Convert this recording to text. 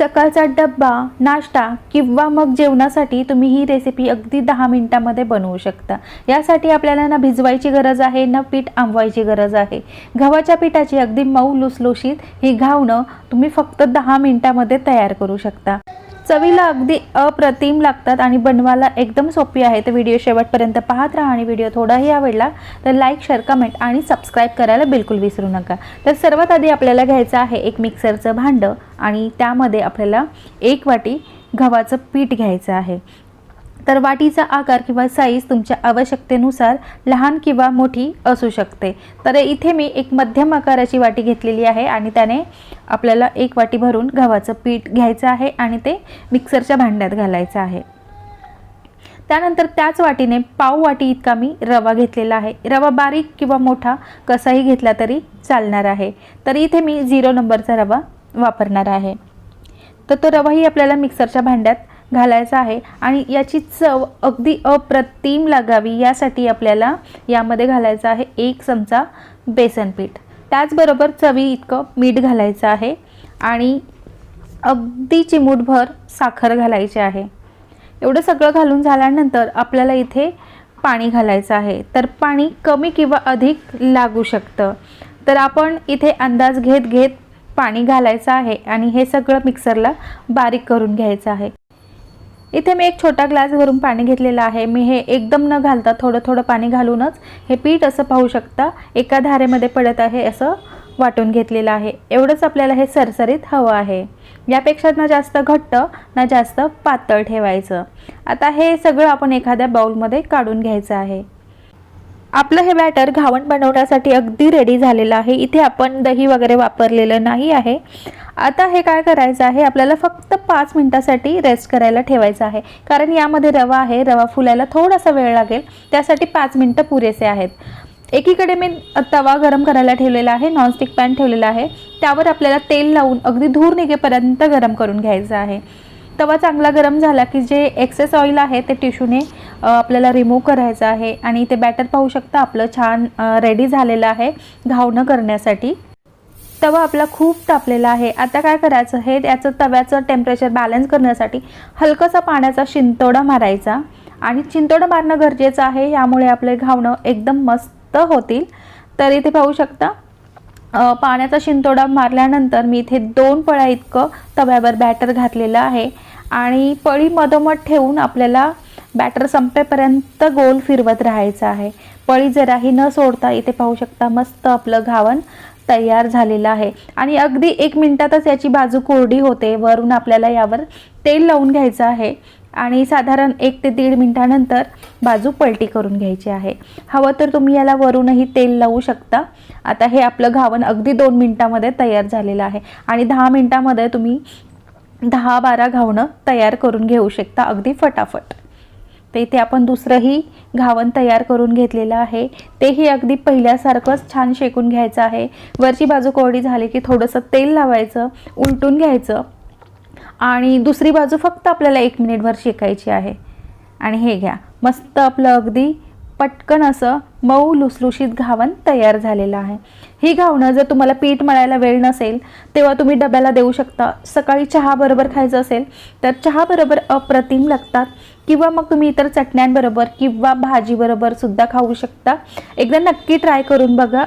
सकाळचा डब्बा नाश्ता किंवा मग जेवणासाठी तुम्ही ही रेसिपी अगदी दहा मिनटामध्ये बनवू शकता. यासाठी आपल्याला ना भिजवायची गरज आहे ना पीठ आंबवायची गरज आहे. गव्हाच्या पिठाची अगदी मऊ लुसलुशीत ही घावणं तुम्ही फक्त दहा मिनटामध्ये तयार करू शकता. चवीला अगदी अप्रतिम लागतात आणि बनवायला एकदम सोपी आहे. तर व्हिडिओ शेवटपर्यंत पाहत राहा आणि व्हिडिओ थोडाही आवडला तर लाईक शेअर कमेंट आणि सबस्क्राईब करायला बिलकुल विसरू नका. तर सर्वात आधी आपल्याला घ्यायचं आहे एक मिक्सरचं भांडं आणि त्यामध्ये आपल्याला एक वाटी गव्हाचं पीठ घ्यायचं आहे. तर वाटीचा आकार किंवा साईज तुमच्या आवश्यकतेनुसार लहान किंवा मोठी असू शकते. तर इथे मी एक मध्यम आकाराची वाटी घेतलेली आहे आणि त्याने आपल्याला एक वाटी भरून गव्हाचं पीठ घ्यायचं आहे आणि ते मिक्सरच्या भांड्यात घालायचं आहे. त्यानंतर त्याच वाटीने पाव वाटी इतका मी रवा घेतलेला आहे. रवा बारीक किंवा मोठा कसाही घेतला तरी चालणार आहे. तर इथे मी झिरो नंबरचा रवा वापरणार आहे. तर तो रवाही आपल्याला मिक्सरच्या भांड्यात घालायचा आहे. आणि याची चव अगदी अप्रतिम लागावी यासाठी आपल्याला यामध्ये घालायचं आहे एक चमचा बेसन पीठ. त्याचबरोबर चवी इतकं मीठ घालायचं आहे. आणि अगदी चिमूटभर साखर घालायची आहे. एवढं सगळं घालून झाल्यानंतर आपल्याला इथे पाणी घालायचं आहे. तर पाणी कमी किंवा अधिक लागू शकतं. तर आपण इथे अंदाज घेत घेत पाणी घालायचं आहे. आणि हे सगळं मिक्सरला बारीक करून घ्यायचं आहे. इथे मी एक छोटा ग्लास भरून पाणी घेतलेलं आहे. मी हे एकदम न घालता थोडं थोडं पाणी घालूनच हे पीठ असं पाहू शकता एका धारेमध्ये पडत आहे असं वाटून घेतलेलं आहे. एवढंच आपल्याला हे सरसरीत हवं आहे. यापेक्षा ना जास्त घट्ट ना जास्त पातळ ठेवायचं. आता हे सगळं आपण एखाद्या बाउलमध्ये काढून घ्यायचं आहे. आपलं हे बॅटर घावण बनवण्यासाठी अगदी रेडी झालेलं आहे. इथे आपण दही वगैरे वापरलेलं नाही आहे. आता हे काय करायचं आहे? आपल्याला फक्त पाच मिनटासाठी रेस्ट करायला ठेवायचं आहे. कारण यामध्ये रवा आहे. रवा फुलायला थोडासा वेळ लागेल. त्यासाठी पाच मिनटं पुरेसे आहेत. एकीकडे मी तवा गरम करायला ठेवलेला आहे. नॉनस्टिक पॅन ठेवलेला आहे. त्यावर आपल्याला तेल लावून अगदी धूर निघेपर्यंत गरम करून घ्यायचं आहे. तवा चांगला गरम झाला की जे एक्सेस ऑइल आहे ते टिश्यूने आपल्याला रिमूव्ह करायचं आहे आणि ते बॅटर पाहू शकता आपलं छान रेडी झालेलं आहे घावणं करण्यासाठी. तवा आपला खूप तापलेला आहे. आता काय करायचं? हे त्याचं तव्याचं टेम्परेचर बॅलन्स करण्यासाठी हलकंसा पाण्याचा शिंतोडा मारायचा आणि चिंतोडा मारणं गरजेचं आहे. यामुळे आपले घावणं एकदम मस्त होतील. तर इथे पाहू शकता. पाण्याचा शिंतोडा मारल्यानंतर मी इथे दोन पळ्या इतकं तव्यावर बॅटर घातलेलं आहे. आणि पळी मधोमध ठेवून आपल्याला बॅटर संपेपर्यंत गोल फिरवत राहायचं आहे. पळी जराही न सोडता इथे पाहू शकता मस्त आपलं घावण तयार झालेलं आहे. आणि अगदी एक मिनटातच याची बाजू कोरडी होते. वरून आपल्याला यावर तेल लावून घ्यायचं आहे. आणि साधारण एक ते दीड मिनटानंतर बाजू पलटी करून घ्यायची आहे. हवं तर तुम्ही याला वरूनही तेल लावू शकता. आता हे आपलं घावण अगदी दोन मिनटामध्ये तयार झालेलं आहे. आणि दहा मिनटामध्ये तुम्ही दहा बारा घावणं तयार करून घेऊ शकता. अगदी फटाफट. तर इथे आपण दुसरंही घावण तयार करून घेतलेलं आहे. तेही अगदी पहिल्यासारखंच छान शेकून घ्यायचं आहे. वरची बाजू कोरडी झाली की थोडंसं तेल लावायचं उलटून घ्यायचं. आणि दुसरी बाजू फक्त आपल्याला एक मिनिटभर शेकायची आहे. आणि हे घ्या. मस्त आपलं अगदी पटकन असं मऊ लुसलुशीत घावण तयार झालेलं आहे. ही घावणं जर तुम्हाला पीठ मळायला वेळ नसेल तेव्हा तुम्ही डब्याला देऊ शकता. सकाळी चहाबरोबर खायचं असेल तर चहाबरोबर अप्रतिम लागतात. किंवा मग तुम्ही इतर चटण्यांबरोबर किंवा भाजीबरोबर सुद्धा खाऊ शकता. एकदा नक्की ट्राय करून बघा.